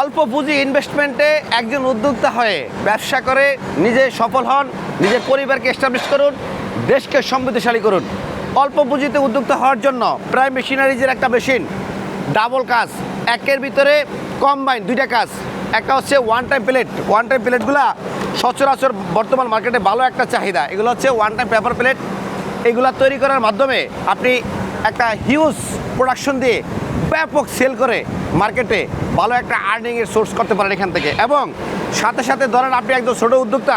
অল্প পুঁজি ইনভেস্টমেন্টে একজন উদ্যোক্তা হয়ে ব্যবসা করে, নিজে সফল হন, নিজের পরিবারকে এস্টাবলিশ করুন, দেশকে সমৃদ্ধশালী করুন। অল্প পুঁজিতে উদ্যোক্তা হওয়ার জন্য প্রায় মেশিনারিজের একটা মেশিন ডাবল কাজ, একের ভিতরে কম্বাইন দুইটা কাজ। একটা হচ্ছে one time plate one time প্লেটগুলা সচরাচর বর্তমান মার্কেটে ভালো একটা চাহিদা। এগুলো হচ্ছে ওয়ান টাইম পেপার প্লেট এগুলা তৈরি করার মাধ্যমে আপনি একটা হিউজ প্রোডাকশন দিয়ে ব্যাপক সেল করে মার্কেটে ভালো একটা আর্নিংয়ের সোর্স করতে পারেন এখান থেকে। এবং সাথে সাথে ধরেন আপনি একদম ছোটো উদ্যোক্তা,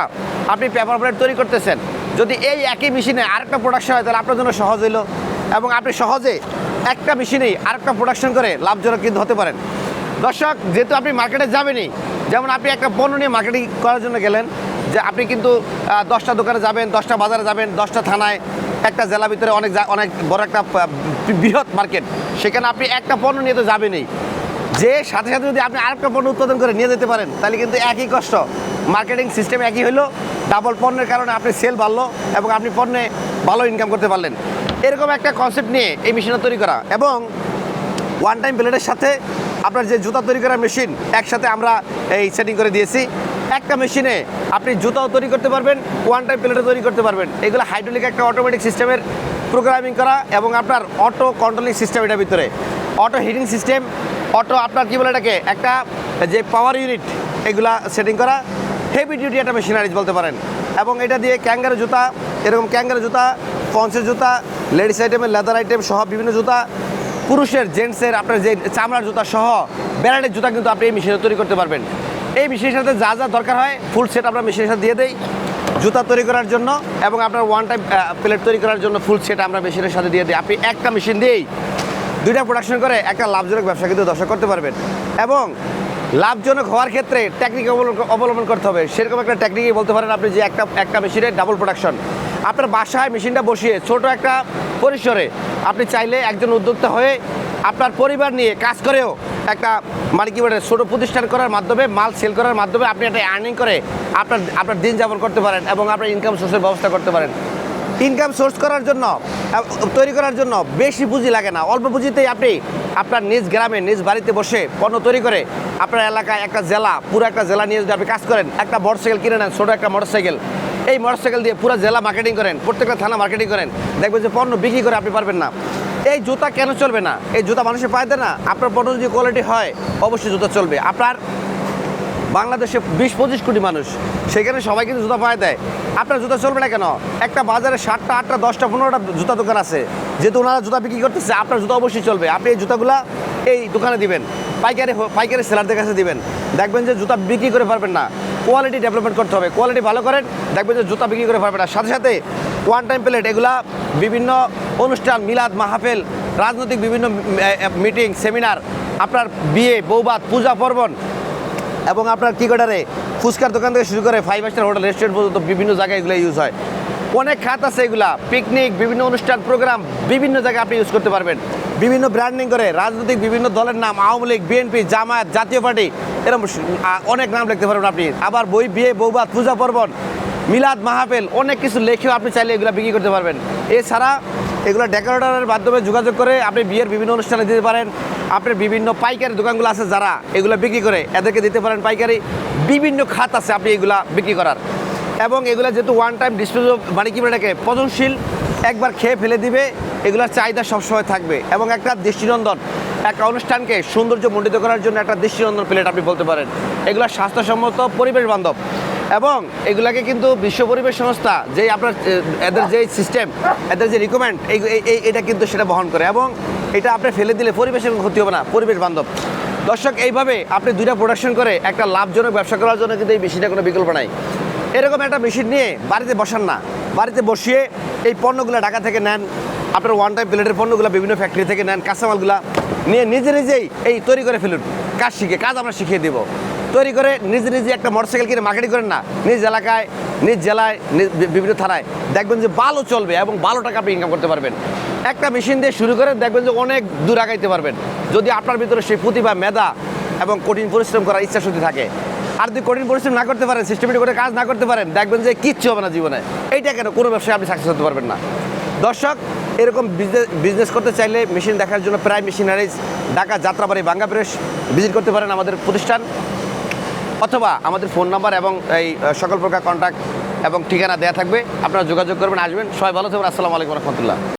আপনি পেপার প্লেট তৈরি করতেছেন। যদি এই একই মেশিনে আরেকটা প্রোডাকশন হয়, তাহলে আপনার জন্য সহজ হইল। এবং আপনি সহজে একটা মেশিনেই আরেকটা প্রোডাকশন করে লাভজনক কিন্তু হতে পারেন। দর্শক, যেহেতু আপনি মার্কেটে যাবেনই, যেমন আপনি একটা পণ্য নিয়ে মার্কেটিং করার জন্য গেলেন, যে আপনি কিন্তু দশটা দোকানে যাবেন, দশটা বাজারে যাবেন, দশটা থানায় একটা জেলা ভিতরে অনেক অনেক বড় একটা বৃহৎ মার্কেট, সেখানে আপনি একটা পণ্য নিয়ে তো যাবেনই। যে সাথে সাথে যদি আপনি আরেকটা পণ্য উৎপাদন করে নিয়ে যেতে পারেন, তাহলে কিন্তু একই কষ্ট। মার্কেটিং সিস্টেম একই হলো ডাবল পণ্যের কারণে আপনি সেল বাড়লো এবং আপনি পণ্যে ভালো ইনকাম করতে পারলেন। এরকম একটা কনসেপ্ট নিয়ে এই মেশিনটা তৈরি করা এবং ওয়ান টাইম প্লেটের সাথে আপনার যে জুতা তৈরি করার মেশিন একসাথে আমরা এই সেটিং করে দিয়েছি। একটা মেশিনে আপনি জুতাও তৈরি করতে পারবেন ওয়ান টাইম প্লেটও তৈরি করতে পারবেন। এগুলো হাইড্রোলিক একটা অটোমেটিক সিস্টেমের প্রোগ্রামিং করা এবং আপনার অটো কন্ট্রোলিং সিস্টেম এটার ভিতরে। অটো হিটিং সিস্টেম অটো আপনার কী বলে এটাকে? একটা যে পাওয়ার ইউনিট এগুলা সেটিং করা হেভি ডিউটি একটা মেশিনারিজ বলতে পারেন। এবং এটা দিয়ে ক্যাঙ্গারো জুতা, এরকম ক্যাঙ্গারো জুতা পঞ্চের জুতা লেডিস আইটেমের লেদার আইটেম সহ বিভিন্ন জুতা, পুরুষের জেন্টসের আপনার যে চামড়ার জুতা সহ ব্র্যান্ডের জুতা কিন্তু আপনি এই মেশিনে তৈরি করতে পারবেন। এই মেশিনের সাথে যা যা দরকার হয় ফুল সেট আমরা মেশিনের সাথে দিয়ে দেই। জুতা তৈরি করার জন্য এবং আপনার ওয়ান টাইম প্লেট তৈরি করার জন্য ফুল সেট আমরা মেশিনের সাথে দিয়ে দিই। আপনি একটা মেশিন দিয়েই দুইটা প্রোডাকশন করে একটা লাভজনক ব্যবসা কিন্তু দর্শক করতে পারবেন। এবং লাভজনক হওয়ার ক্ষেত্রে টেকনিক অবলম্বন করতে হবে। সেরকম একটা টেকনিকই বলতে পারেন আপনি যে একটা একটা মেশিনের ডাবল প্রোডাকশন আপনার বাসায় মেশিনটা বসিয়ে ছোট একটা পরিসরে আপনি চাইলে একজন উদ্যোক্তা হয়ে আপনার পরিবার নিয়ে কাজ করেও একটা মানে কি বলে, ছোটো প্রতিষ্ঠান করার মাধ্যমে, মাল সেল করার মাধ্যমে আপনি একটা আর্নিং করে আপনার আপনার দিন যাপন করতে পারেন এবং আপনার ইনকাম সোর্সের ব্যবস্থা করতে পারেন। ইনকাম সোর্স করার জন্য তৈরি করার জন্য বেশি পুঁজি লাগে না। অল্প পুঁজিতেই আপনি আপনার নিজ গ্রামে, নিজ বাড়িতে বসে পণ্য তৈরি করে আপনার এলাকায় একটা জেলা, পুরো একটা জেলা নিয়ে যদি আপনি কাজ করেন, একটা মোটরসাইকেল কিনে নেন, ছোটো একটা মোটরসাইকেল এই মোটরসাইকেল দিয়ে পুরো জেলা মার্কেটিং করেন, প্রত্যেকটা থানা মার্কেটিং করেন, দেখবেন যে পণ্য বিক্রি করে আপনি পারবেন না। এই জুতা কেন চলবে না? এই জুতা মানুষের পায় দেয় না? আপনার পণ্য যদি কোয়ালিটি হয়, অবশ্যই জুতা চলবে। আপনার বাংলাদেশে বিশ পঁচিশ কোটি মানুষ, সেখানে সবাই কিন্তু জুতা পায়ে দেয়। আপনার জুতা চলবে না কেন? একটা বাজারে সাতটা, আটটা, দশটা, পনেরোটা জুতা দোকান আছে। যেহেতু ওনারা জুতা বিক্রি করতেছে, আপনার জুতা অবশ্যই চলবে। আপনি এই জুতাগুলা এই দোকানে দিবেন। পাইকারি পাইকারি সেলারদের কাছে দিবেন। দেখবেন যে জুতা বিক্রি করে পারবেন না। কোয়ালিটি ডেভেলপমেন্ট করতে হবে। কোয়ালিটি ভালো করেন, দেখবেন যে জুতা বিক্রি করে পারবেন না। সাথে সাথে ওয়ান টাইম প্লেট এগুলা বিভিন্ন অনুষ্ঠান, মিলাদ, মাহফিল, রাজনৈতিক বিভিন্ন মিটিং, সেমিনার, আপনার বিয়ে, বৌবাদ, পূজা পার্বণ এবং আপনার কি কোটারে ফুচকার দোকান থেকে শুরু করে ফাইভ স্টার হোটেল রেস্টুরেন্ট পর্যন্ত বিভিন্ন জায়গায় এগুলো ইউজ হয়। অনেক খাত আছে এগুলা পিকনিক বিভিন্ন অনুষ্ঠান প্রোগ্রাম বিভিন্ন জায়গায় আপনি ইউজ করতে পারবেন। বিভিন্ন ব্র্যান্ডিং করে, রাজনৈতিক বিভিন্ন দলের নাম, আওয়ামী লীগ বিএনপি জামায়াত, জাতীয় পার্টি এরকম অনেক নাম লিখতে পারবেন আপনি। আবার বই, বিয়ে, বৌবাদ, পূজা পর্বণ, মিলাদ মাহাপেল অনেক কিছু লেখেও আপনি চাইলে এগুলো বিক্রি করতে পারবেন। এছাড়া এগুলো ডেকোরেটরের মাধ্যমে যোগাযোগ করে আপনি বিয়ের বিভিন্ন অনুষ্ঠানে দিতে পারেন। আপনার বিভিন্ন পাইকারি দোকানগুলো আছে যারা এগুলো বিক্রি করে এদেরকে দিতে পারেন পাইকারি। বিভিন্ন খাত আছে আপনি এগুলা বিক্রি করার। এবং এগুলো যেহেতু ওয়ান টাইম ডিসপোজ মানে কি এটাকে পচনশীল, একবার খেয়ে ফেলে দিবে, এগুলোর চাহিদা সবসময় থাকবে। এবং একটা দৃষ্টিনন্দন, একটা অনুষ্ঠানকে সৌন্দর্য মণ্ডিত করার জন্য একটা দৃষ্টিনন্দন প্লেট আপনি বলতে পারেন। এগুলো স্বাস্থ্যসম্মত পরিবেশ বান্ধব। এবং এগুলাকে কিন্তু বিশ্ব পরিবেশ সংস্থা যে আপনার এদের যে সিস্টেম এদের যে রিকমেন্ড এই এটা কিন্তু সেটা বহন করে এবং এটা আপনি ফেলে দিলে পরিবেশের ক্ষতি হবে না, পরিবেশ বান্ধব। দর্শক, এইভাবে আপনি দুইটা প্রোডাকশন করে একটা লাভজনক ব্যবসা করার জন্য কিন্তু এই মেশিনটা কোনো বিকল্প নাই। এরকম একটা মেশিন নিয়ে বাড়িতে বসান না, বাড়িতে বসিয়ে এই পণ্যগুলো ঢাকা থেকে নেন আপনার ওয়ান টাইম প্লেটের পণ্যগুলো বিভিন্ন ফ্যাক্টরি থেকে নেন, কাঁচামালগুলা নিয়ে নিজে নিজেই এই তৈরি করে ফেলুন। কাজ শিখে, কাজ আমরা শিখিয়ে দেবো। তৈরি করে নিজে নিজে একটা মোটরসাইকেল কিনে মার্কেটিং করেন না, নিজ এলাকায়, নিজ জেলায় বিভিন্ন থানায়। দেখবেন যে ভালো চলবে এবং ভালো টাকা আপনি ইনকাম করতে পারবেন। একটা মেশিন দিয়ে শুরু করে দেখবেন যে অনেক দূর আগাইতে পারবেন। যদি আপনার ভিতরে সেই প্রতিভা মেধা এবং কঠিন পরিশ্রম করার ইচ্ছা শক্তি থাকে। আর যদি কঠিন পরিশ্রম না করতে পারেন সিস্টেমেটিক করে কাজ না করতে পারেন, দেখবেন যে কিচ্ছু হবে না জীবনে। এইটা কেন? কোনো ব্যবসায় আপনি সাকসেস হতে পারবেন না। দর্শক এরকম বিজনেস করতে চাইলে মেশিন দেখার জন্য প্রায় মেশিনারিজ ঢাকা যাত্রাবাড়ি বাঙ্গা প্রেস ভিজিট করতে পারেন আমাদের প্রতিষ্ঠান। অথবা আমাদের ফোন নাম্বার এবং এই সকল প্রকার কন্ট্যাক্ট এবং ঠিকানা দেওয়া থাকবে। আপনারা যোগাযোগ করবেন, আসবেন। সবাই ভালো থাকবেন। আসসালামু আলাইকুম রহমতুল্লাহ।